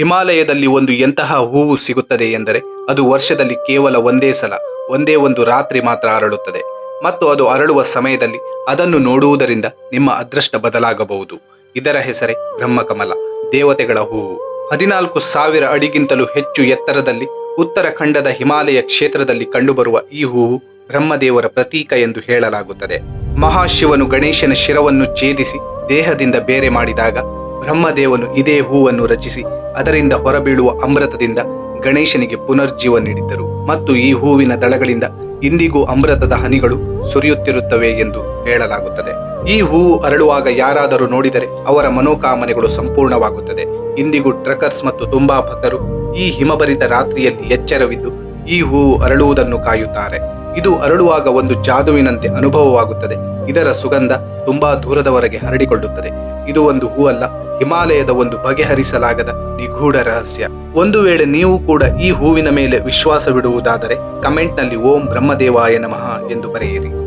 ಹಿಮಾಲಯದಲ್ಲಿ ಒಂದು ಎಂತಹ ಹೂವು ಸಿಗುತ್ತದೆ ಎಂದರೆ ಅದು ವರ್ಷದಲ್ಲಿ ಕೇವಲ ಒಂದೇ ಸಲ, ಒಂದೇ ಒಂದು ರಾತ್ರಿ ಮಾತ್ರ ಅರಳುತ್ತದೆ. ಮತ್ತು ಅದು ಅರಳುವ ಸಮಯದಲ್ಲಿ ಅದನ್ನು ನೋಡುವುದರಿಂದ ನಿಮ್ಮ ಅದೃಷ್ಟ ಬದಲಾಗಬಹುದು. ಇದರ ಹೆಸರೇ ಬ್ರಹ್ಮಕಮಲ, ದೇವತೆಗಳ ಹೂವು. ಹದಿನಾಲ್ಕು ಸಾವಿರ ಅಡಿಗಿಂತಲೂ ಹೆಚ್ಚು ಎತ್ತರದಲ್ಲಿ ಉತ್ತರಖಂಡದ ಹಿಮಾಲಯ ಕ್ಷೇತ್ರದಲ್ಲಿ ಕಂಡುಬರುವ ಈ ಹೂವು ಬ್ರಹ್ಮದೇವರ ಪ್ರತೀಕ ಎಂದು ಹೇಳಲಾಗುತ್ತದೆ. ಮಹಾಶಿವನು ಗಣೇಶನ ಶಿರವನ್ನು ಛೇದಿಸಿ ದೇಹದಿಂದ ಬೇರೆ ಮಾಡಿದಾಗ ಬ್ರಹ್ಮದೇವನು ಇದೇ ಹೂವನ್ನು ರಚಿಸಿ ಅದರಿಂದ ಹೊರಬೀಳುವ ಅಮೃತದಿಂದ ಗಣೇಶನಿಗೆ ಪುನರ್ಜೀವ ನೀಡಿದ್ದರು. ಮತ್ತು ಈ ಹೂವಿನ ದಳಗಳಿಂದ ಇಂದಿಗೂ ಅಮೃತದ ಹನಿಗಳು ಸುರಿಯುತ್ತಿರುತ್ತವೆ ಎಂದು ಹೇಳಲಾಗುತ್ತದೆ. ಈ ಹೂವು ಅರಳುವಾಗ ಯಾರಾದರೂ ನೋಡಿದರೆ ಅವರ ಮನೋಕಾಮನೆಗಳು ಸಂಪೂರ್ಣವಾಗುತ್ತದೆ. ಇಂದಿಗೂ ಟ್ರಕರ್ಸ್ ಮತ್ತು ತುಂಬಾ ಭಕ್ತರು ಈ ಹಿಮಭರಿತ ರಾತ್ರಿಯಲ್ಲಿ ಎಚ್ಚರವಿದ್ದು ಈ ಹೂವು ಅರಳುವುದನ್ನು ಕಾಯುತ್ತಾರೆ. ಇದು ಅರಳುವಾಗ ಒಂದು ಜಾದುವಿನಂತೆ ಅನುಭವವಾಗುತ್ತದೆ. ಇದರ ಸುಗಂಧ ತುಂಬಾ ದೂರದವರೆಗೆ ಹರಡಿಕೊಳ್ಳುತ್ತದೆ. ಇದು ಒಂದು ಹೂವಲ್ಲ ಹಿಮಾಲಯದ ಒಂದು ಬಗೆಹರಿಸಲಾಗದ ನಿಗೂಢ ರಹಸ್ಯ. ಒಂದು ವೇಳೆ ನೀವು ಕೂಡ ಈ ಹೂವಿನ ಮೇಲೆ ವಿಶ್ವಾಸವಿಡುವುದಾದರೆ, ಕಮೆಂಟ್ನಲ್ಲಿ ಓಂ ಬ್ರಹ್ಮದೇವಾಯ ನಮಃ ಎಂದು ಬರೆಯಿರಿ.